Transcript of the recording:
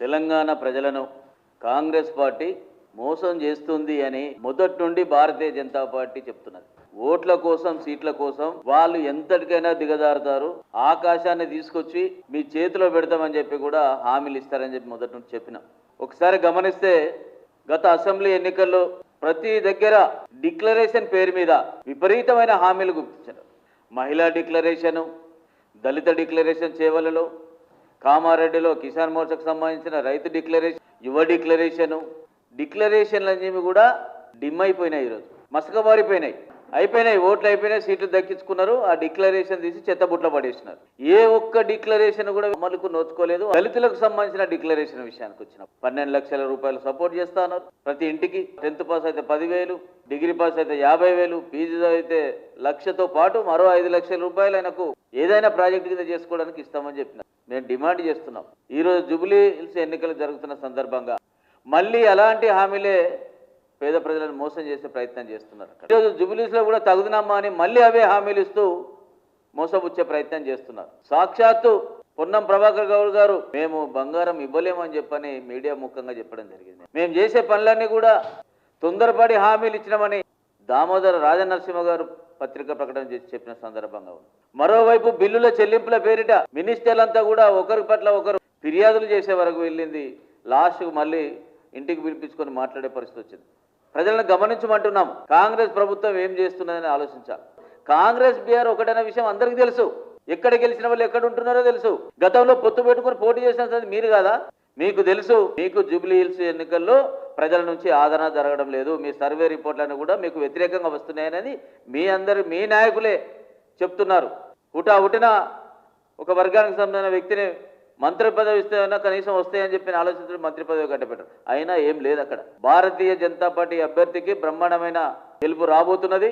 తెలంగాణ ప్రజలను కాంగ్రెస్ పార్టీ మోసం చేస్తుంది అని మొదటి నుండి భారతీయ జనతా పార్టీ చెప్తున్నది. ఓట్ల కోసం సీట్ల కోసం వాళ్ళు ఎంతటికైనా దిగజారుతారు. ఆకాశాన్ని తీసుకొచ్చి మీ చేతిలో పెడతామని చెప్పి కూడా హామీలు ఇస్తారని చెప్పి మొదటి నుండి చెప్పినాం. ఒకసారి గమనిస్తే గత అసెంబ్లీ ఎన్నికల్లో ప్రతి దగ్గర డిక్లరేషన్ పేరు మీద విపరీతమైన హామీలు గుర్తించారు మహిళా డిక్లరేషను దళిత డిక్లరేషన్ చేవలలో కామారెడ్డిలో కిసాన్ మోర్చాకు సంబంధించిన రైతు డిక్లరేషన్ యువ డిక్లరేషను డిక్లరేషన్లు అనేవి కూడా డిమ్ అయిపోయినాయి ఈరోజు. మసకబారిపోయినాయి అయిపోయినాయి ఓట్లు అయిపోయినాయి సీట్లు దక్కించుకున్నారు ఆ డిక్లరేషన్ తీసి చెత్తబుట్ల పడేసినారు. ఏ ఒక్క డిక్లరేషన్ కూడా అమలుకు నోచుకోలేదు. దళితులకు సంబంధించిన డిక్లరేషన్ విషయానికి వచ్చిన పన్నెండు లక్షల రూపాయలు సపోర్ట్ చేస్తాను ప్రతి ఇంటికి టెన్త్ పాస్ అయితే పదివేలు డిగ్రీ పాస్ అయితే యాభై వేలు పీజీ అయితే లక్షతో పాటు మరో ఐదు లక్షల రూపాయలు ఆయనకు ఏదైనా ప్రాజెక్టు కింద చేసుకోవడానికి ఇస్తామని చెప్పిన నేను డిమాండ్ చేస్తున్నాం. ఈరోజు జూబ్లీ హిల్స్ ఎన్నికలు జరుగుతున్న సందర్భంగా మళ్ళీ అలాంటి హామీలే పేద ప్రజలను మోసం చేసే ప్రయత్నం చేస్తున్నారు ఈరోజు జూబ్లీస్లో కూడా తగుదనమ్మా అని మళ్ళీ అవే హామీలు ఇస్తూ మోసపుచ్చే ప్రయత్నం చేస్తున్నారు. సాక్షాత్తు పొన్నం ప్రభాకర్ గౌడ్ గారు మేము బంగారం ఇవ్వలేమని చెప్పని మీడియా ముఖంగా చెప్పడం జరిగింది. మేము చేసే పనులన్నీ కూడా తొందరపడి హామీలు ఇచ్చినామని దామోదర రాజనరసింహ గారు పత్రిక ప్రకటన చేసి చెప్పిన సందర్భంగా ఉంది. మరోవైపు బిల్లుల చెల్లింపుల పేరిట మినిస్టర్లంతా కూడా ఒకరి పట్ల ఒకరు ఫిర్యాదులు చేసే వరకు వెళ్ళింది. లాస్ట్కు మళ్ళీ ఇంటికి పిలిపించుకొని మాట్లాడే పరిస్థితి వచ్చింది. ప్రజలను గమనించమంటున్నాం కాంగ్రెస్ ప్రభుత్వం ఏం చేస్తున్నదని ఆలోచించాలి. కాంగ్రెస్ బీఆర్ ఒకటైన విషయం అందరికీ తెలుసు. ఎక్కడ గెలిచిన వాళ్ళు ఎక్కడ ఉంటున్నారో తెలుసు. గతంలో పొత్తు పెట్టుకుని పోటీ చేసిన మీరు కాదా? మీకు తెలుసు మీకు జూబ్లీ హిల్స్ ఎన్నికల్లో ప్రజల నుంచి ఆదరణ జరగడం లేదు. మీ సర్వే రిపోర్ట్లను కూడా మీకు వ్యతిరేకంగా వస్తున్నాయని మీ అందరు మీ నాయకులే చెప్తున్నారు. హుటా హుటిన ఒక వర్గానికి సంబంధించిన వ్యక్తిని మంత్రి పదవి ఇస్తేనా కనీసం వస్తాయని చెప్పిన ఆలోచించడం మంత్రి పదవి కట్టబెట్టారు అయినా ఏం లేదు అక్కడ. భారతీయ జనతా పార్టీ అభ్యర్థికి బ్రహ్మాండమైన గెలుపు రాబోతున్నది.